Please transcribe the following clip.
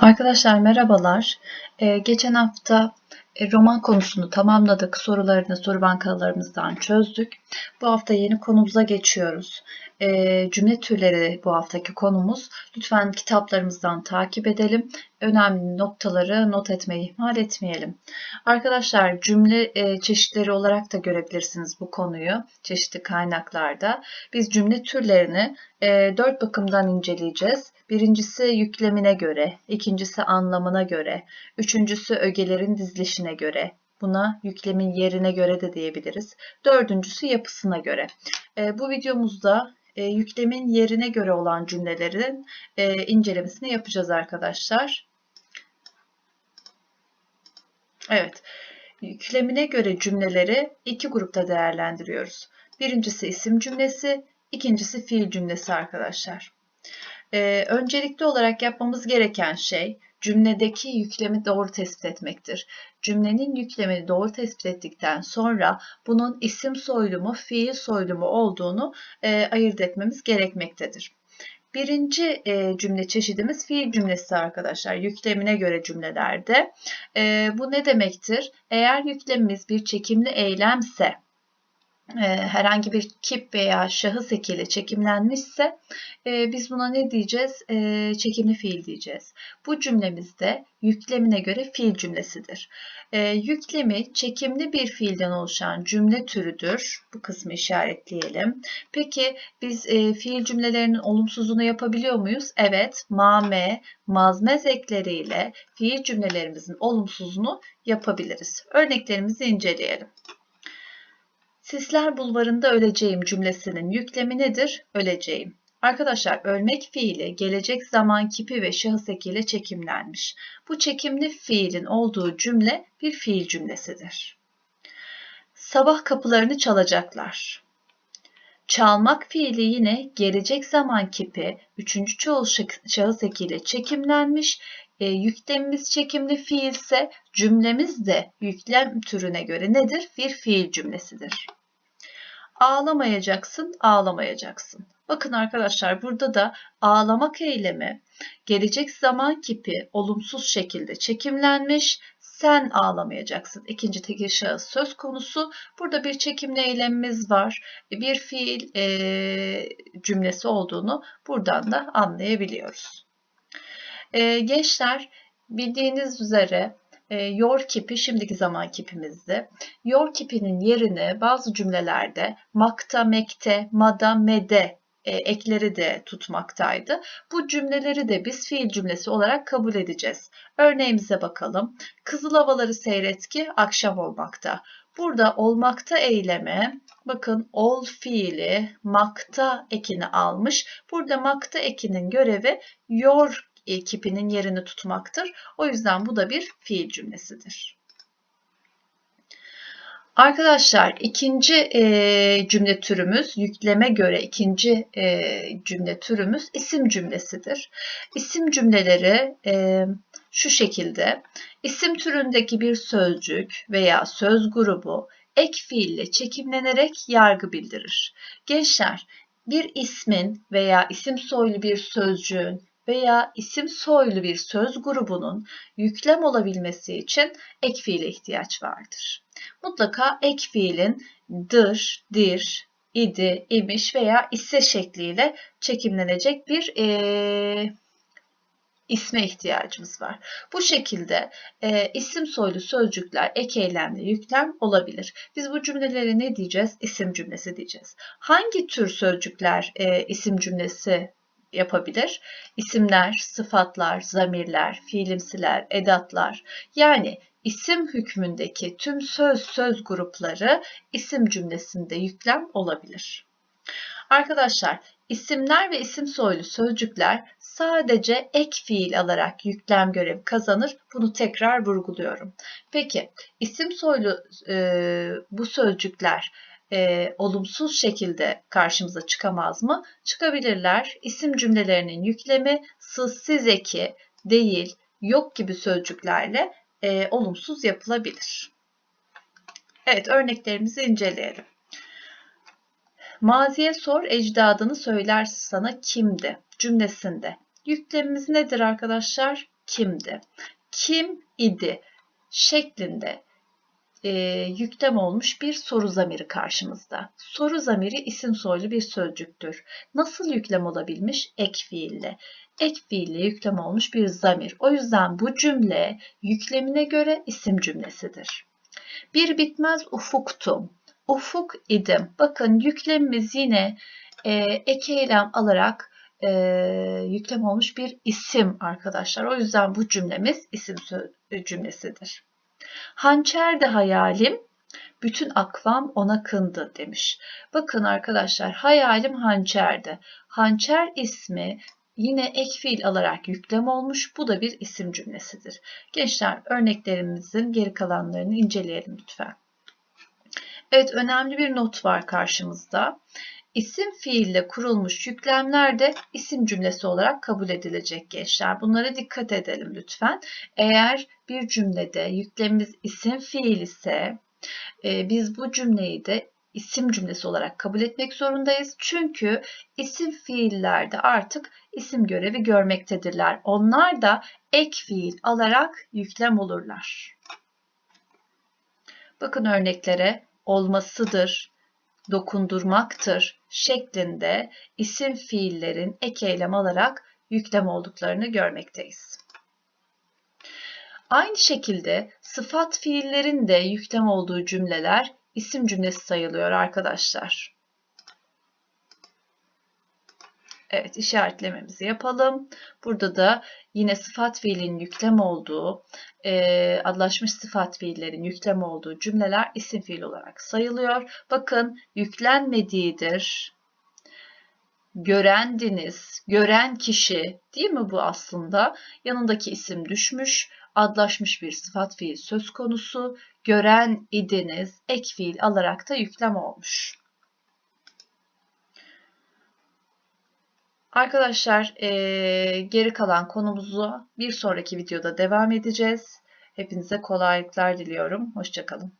Arkadaşlar merhabalar. Ee, geçen hafta e, roman konusunu tamamladık. Sorularını soru bankalarımızdan çözdük. Bu hafta yeni konumuza geçiyoruz. Ee, cümle türleri bu haftaki konumuz. Lütfen kitaplarımızdan takip edelim. Önemli noktaları not etmeyi ihmal etmeyelim. Arkadaşlar cümle e, çeşitleri olarak da görebilirsiniz bu konuyu çeşitli kaynaklarda. Biz cümle türlerini e, dört bakımdan inceleyeceğiz. Birincisi yüklemine göre, ikincisi anlamına göre, üçüncüsü ögelerin dizilişine göre, buna yüklemin yerine göre de diyebiliriz. Dördüncüsü yapısına göre. E, bu videomuzda e, yüklemin yerine göre olan cümlelerin e, incelemesini yapacağız arkadaşlar. Evet, yüklemine göre cümleleri iki grupta değerlendiriyoruz. Birincisi isim cümlesi, ikincisi fiil cümlesi arkadaşlar. Ee, öncelikli olarak yapmamız gereken şey cümledeki yüklemi doğru tespit etmektir. Cümlenin yüklemini doğru tespit ettikten sonra bunun isim soylumu, fiil soylumu olduğunu e, ayırt etmemiz gerekmektedir. Birinci e, cümle çeşidimiz fiil cümlesi arkadaşlar. Yüklemine göre cümlelerde. E, bu ne demektir? Eğer yüklemimiz bir çekimli eylemse herhangi bir kip veya şahıs ekiyle çekimlenmişse e, biz buna ne diyeceğiz? E, çekimli fiil diyeceğiz. Bu cümlemizde yüklemine göre fiil cümlesidir. E, yüklemi çekimli bir fiilden oluşan cümle türüdür. Bu kısmı işaretleyelim. Peki biz e, fiil cümlelerinin olumsuzunu yapabiliyor muyuz? Evet, mame, mazmez ekleriyle fiil cümlelerimizin olumsuzunu yapabiliriz. Örneklerimizi inceleyelim. Sisler bulvarında öleceğim cümlesinin yüklemi nedir? Öleceğim. Arkadaşlar ölmek fiili gelecek zaman kipi ve şahıs ekiyle çekimlenmiş. Bu çekimli fiilin olduğu cümle bir fiil cümlesidir. Sabah kapılarını çalacaklar. Çalmak fiili yine gelecek zaman kipi üçüncü çoğul şahıs ekiyle çekimlenmiş. E, yüklemimiz çekimli fiilse cümlemiz de yüklem türüne göre nedir? Bir fiil cümlesidir. Ağlamayacaksın, ağlamayacaksın. Bakın arkadaşlar burada da ağlamak eylemi gelecek zaman kipi olumsuz şekilde çekimlenmiş. Sen ağlamayacaksın. İkinci tekil şahıs söz konusu. Burada bir çekimli eylemimiz var. Bir fiil e, cümlesi olduğunu buradan da anlayabiliyoruz. E, gençler bildiğiniz üzere e, your kipi şimdiki zaman kipimizdi. Your kipinin yerine bazı cümlelerde makta, mekte, mada, mede e, ekleri de tutmaktaydı. Bu cümleleri de biz fiil cümlesi olarak kabul edeceğiz. Örneğimize bakalım. Kızıl havaları seyret ki akşam olmakta. Burada olmakta eyleme bakın ol fiili makta ekini almış. Burada makta ekinin görevi your kipinin yerini tutmaktır. O yüzden bu da bir fiil cümlesidir. Arkadaşlar ikinci e, cümle türümüz yükleme göre ikinci e, cümle türümüz isim cümlesidir. İsim cümleleri e, şu şekilde isim türündeki bir sözcük veya söz grubu ek fiille çekimlenerek yargı bildirir. Gençler bir ismin veya isim soylu bir sözcüğün veya isim soylu bir söz grubunun yüklem olabilmesi için ek fiile ihtiyaç vardır. Mutlaka ek fiilin dır, dir, idi, imiş veya ise şekliyle çekimlenecek bir e, isme ihtiyacımız var. Bu şekilde e, isim soylu sözcükler ek eylemle yüklem olabilir. Biz bu cümleleri ne diyeceğiz? İsim cümlesi diyeceğiz. Hangi tür sözcükler e, isim cümlesi yapabilir. İsimler, sıfatlar, zamirler, fiilimsiler, edatlar yani isim hükmündeki tüm söz söz grupları isim cümlesinde yüklem olabilir. Arkadaşlar isimler ve isim soylu sözcükler sadece ek fiil alarak yüklem görevi kazanır. Bunu tekrar vurguluyorum. Peki isim soylu e, bu sözcükler e, olumsuz şekilde karşımıza çıkamaz mı? Çıkabilirler. İsim cümlelerinin yüklemi sız, siz eki, değil, yok gibi sözcüklerle e, olumsuz yapılabilir. Evet örneklerimizi inceleyelim. Maziye sor ecdadını söyler sana kimdi cümlesinde. Yüklemimiz nedir arkadaşlar? kimdi? Kim idi şeklinde e, yüklem olmuş bir soru zamiri karşımızda. Soru zamiri isim soylu bir sözcüktür. Nasıl yüklem olabilmiş? Ek fiille. Ek fiille yüklem olmuş bir zamir. O yüzden bu cümle yüklemine göre isim cümlesidir. Bir bitmez ufuktum. Ufuk idim. Bakın yüklemimiz yine e, ek eylem alarak e, yüklem olmuş bir isim arkadaşlar. O yüzden bu cümlemiz isim cümlesidir. Hançer de hayalim, bütün akvam ona kındı demiş. Bakın arkadaşlar hayalim hançerdi. Hançer ismi yine ek fiil alarak yüklem olmuş. Bu da bir isim cümlesidir. Gençler örneklerimizin geri kalanlarını inceleyelim lütfen. Evet önemli bir not var karşımızda. İsim fiille kurulmuş yüklemler de isim cümlesi olarak kabul edilecek gençler. Bunlara dikkat edelim lütfen. Eğer bir cümlede yüklemimiz isim fiil ise e, biz bu cümleyi de isim cümlesi olarak kabul etmek zorundayız. Çünkü isim fiillerde artık isim görevi görmektedirler. Onlar da ek fiil alarak yüklem olurlar. Bakın örneklere olmasıdır, dokundurmaktır şeklinde isim fiillerin ek eylem alarak yüklem olduklarını görmekteyiz. Aynı şekilde sıfat fiillerin de yüklem olduğu cümleler isim cümlesi sayılıyor arkadaşlar. Evet işaretlememizi yapalım. Burada da yine sıfat fiilin yüklem olduğu, e, adlaşmış sıfat fiillerin yüklem olduğu cümleler isim fiil olarak sayılıyor. Bakın yüklenmediğidir, görendiniz, gören kişi değil mi bu aslında? Yanındaki isim düşmüş, adlaşmış bir sıfat fiil söz konusu, gören idiniz, ek fiil alarak da yüklem olmuş. Arkadaşlar e, geri kalan konumuzu bir sonraki videoda devam edeceğiz. Hepinize kolaylıklar diliyorum. Hoşçakalın.